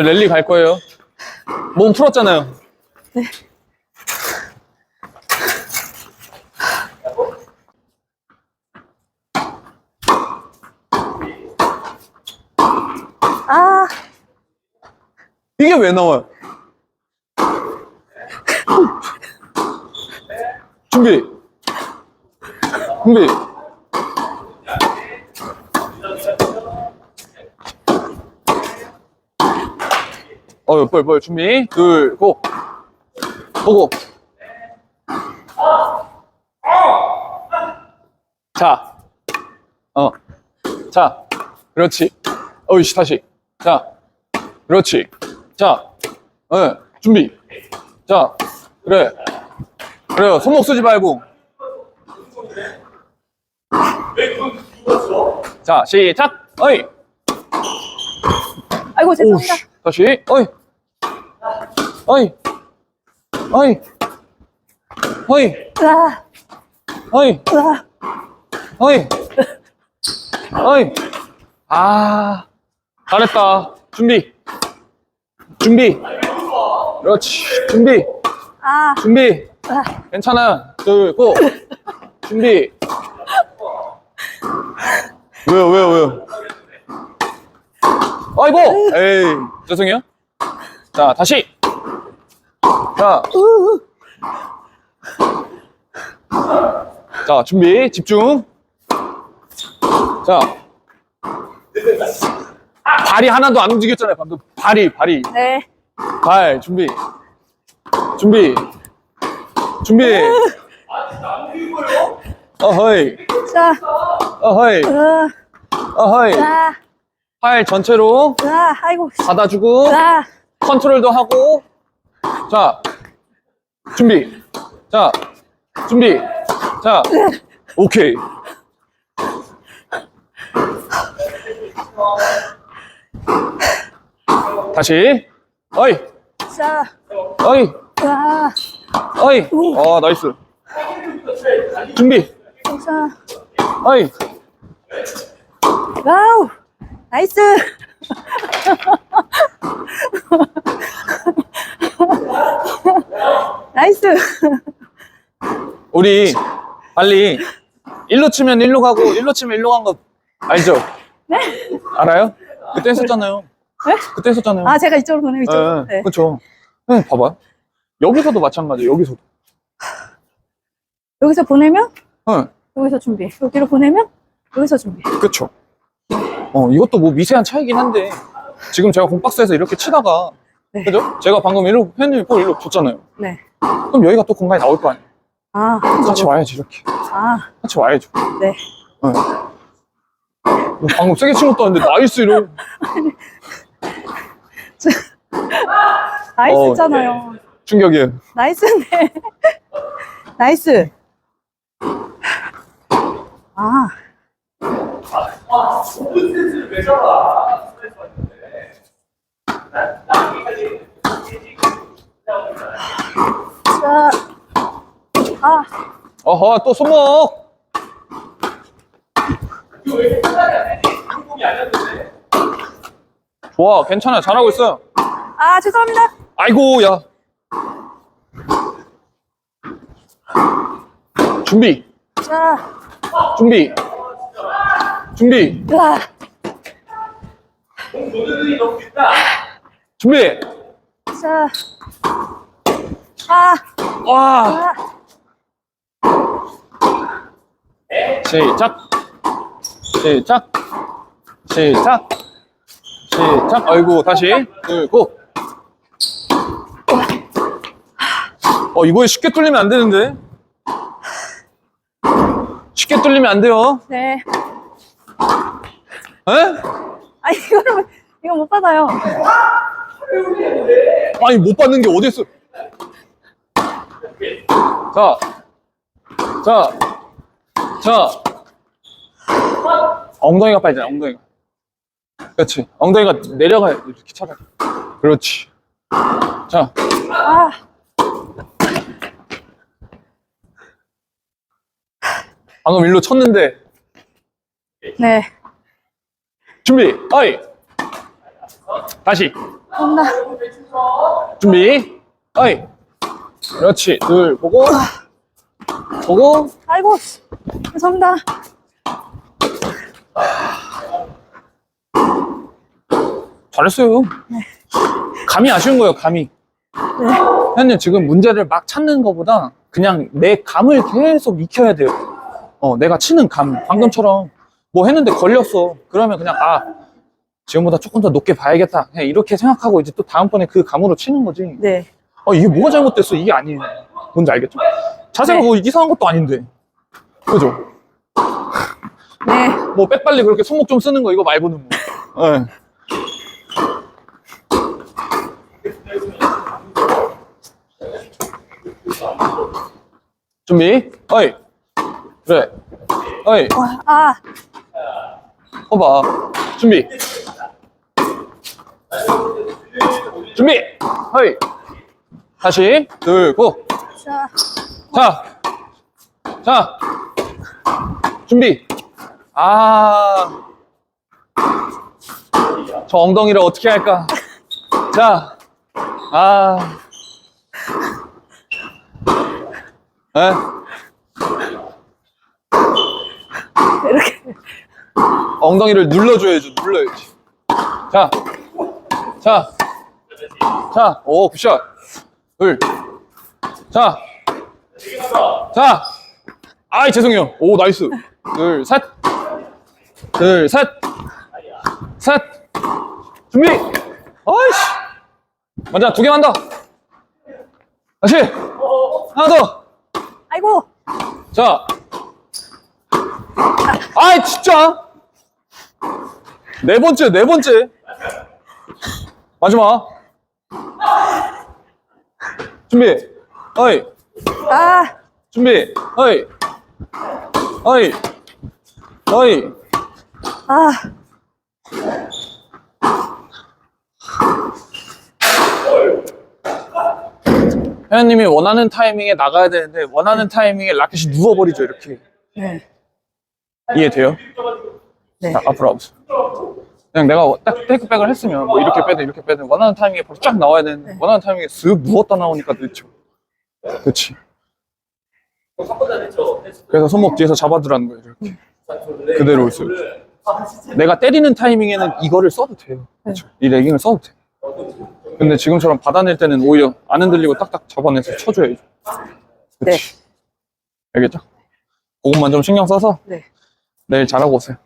랠리 갈 거예요. 몸 풀었잖아요. 아, 이게 왜 나와요? 준비. 준비. 어, 빨리, 빨리, 준비. 둘, 고. 보고. 자. 어. 자. 그렇지. 어이씨, 다시. 자. 그렇지. 자, 네, 준비. 자, 그래. 그래요. 손목 쓰지 말고. 자, 시작. 어이. 아이고, 죄송합니다. 다시. 어이. 어이. 어이. 어이. 으아, 어이. 으아. 어이. 어이. 아. 잘했다. 준비. 준비. 그렇지. 준비. 아, 준비. 으아. 괜찮아. 둘, 고. 준비. 왜요, 왜요, 왜요? 아이고! 에이, 죄송해요. 자, 다시. 자. 자, 준비. 집중. 자. 발이 하나도 안 움직였잖아요, 방금. 발이, 발이. 네. 발, 준비. 준비. 준비. 어허이. 자, 어허이. 으아, 어허이. 으아, 팔 전체로 으아, 아이고, 받아주고, 으아, 컨트롤도 하고. 자, 준비. 자, 준비. 자, 오케이. 다시. 어이, 자, 어이, 으아, 어이. 어, 나이스. 준비. 자, 어이. 와우. 나이스. 우리 빨리 일로 치면 일로 가고 일로 치면 일로 간 거 알죠? 네? 알아요? 그때 했었잖아요. 네? 그때 했었잖아요. 아, 제가 이쪽으로 보내면 이쪽으로. 네, 네. 그렇죠. 네, 봐봐요. 여기서도 마찬가지. 여기서도. 여기서 보내면 네, 여기서 준비. 여기로 보내면 여기서 준비. 그렇죠. 어, 이것도 뭐 미세한 차이긴 한데 지금 제가 공박스에서 이렇게 치다가 네. 그죠? 제가 방금 일로 팬님 볼 일로 줬잖아요. 네. 그럼 여기가 또 공간이 나올 거 아니에요. 아, 같이 와야지 이렇게. 아, 같이 와야죠. 네. 네. 뭐 방금 세게 친 것도 아닌데 나이스 이러. 나이스잖아요. 충격이에요. 나이스네. 나이스. 아, 자, 아, 어허, 또 손목. 좋아, 괜찮아, 잘하고 있어. 아, 죄송합니다. 아이고, 야. 준비, 자, 준비, 준비, 으아, 준비. 자, 아, 와, 아, 시작, 시작, 시작, 시작. 아이고, 다시. 둘, 고. 어, 이거에 쉽게 뚫리면 안 되는데. 쉽게 뚫리면 안 돼요. 네. 에? 아, 이거를, 이거 못 받아요. 아니 못 받는 게 어딨어 자, 자, 자 엉덩이가 빠지잖아 엉덩이가 그렇지 엉덩이가 내려가 이렇게 차라리 그렇지 자 아, 방금 일로 쳤는데 네. 준비 어이 다시 온다. 준비. 어이. 그렇지. 둘, 보고. 보고. 아이고, 죄송합니다. 잘했어요. 감이 아쉬운 거예요, 감이. 네. 현님 지금 문제를 막 찾는 것보다 그냥 내 감을 계속 익혀야 돼요. 어, 내가 치는 감. 방금처럼 뭐 했는데 걸렸어. 그러면 그냥, 아, 지금보다 조금 더 높게 봐야겠다. 그냥 이렇게 생각하고 이제 또 다음번에 그 감으로 치는 거지. 네. 어, 이게 뭐가 잘못됐어? 이게 아니에요. 뭔지 알겠죠? 자세가 네. 뭐 이상한 것도 아닌데. 그죠? 네. 뭐 빼빨리 그렇게 손목 좀 쓰는 거 이거 말고는 뭐. 예. 준비. 어이. 그래. 어이. 와, 아, 봐봐. 준비. 준비. 어이. 다시. 둘, 고. 자, 자. 자. 준비. 아. 저 엉덩이를 어떻게 할까? 자. 아. 에? 이렇게. 엉덩이를 눌러줘야지, 눌러야지. 자. 자. 자. 오, 굿샷. 둘. 자. 자. 아이, 죄송해요. 오, 나이스. 둘, 셋. 둘, 셋. 셋. 준비. 아이씨. 맞아, 두 개만 더. 다시. 하나 더. 아이고, 자. 아이, 진짜. 네 번째, 네 번째. 마지막. 준비. 어이. 아, 준비. 어이. 어이. 어이. 아, 회원님이 원하는 타이밍에 나가야 되는데, 원하는 타이밍에 라켓이 누워버리죠, 이렇게. 네. 이해돼요? 네. 자, 앞으로 와보세요. 그냥 내가 딱 테이크백을 했으면 뭐 이렇게 빼든 이렇게 빼든 원하는 타이밍에 바로 쫙 나와야 되는데 원하는 타이밍에 쓱 누웠다 나오니까 늦죠. 그렇지. 그래서 손목 뒤에서 잡아두라는 거예요. 이렇게. 그대로 올수 있게. 내가 때리는 타이밍에는 이거를 써도 돼요. 그렇죠. 이 레깅을 써도 돼. 근데 지금처럼 받아낼 때는 오히려 안 흔들리고 딱딱 잡아내서 쳐줘야죠. 그렇지. 알겠죠? 그것만 좀 신경 써서 네. 내일 잘하고 오세요.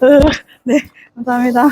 네. 감사합니다.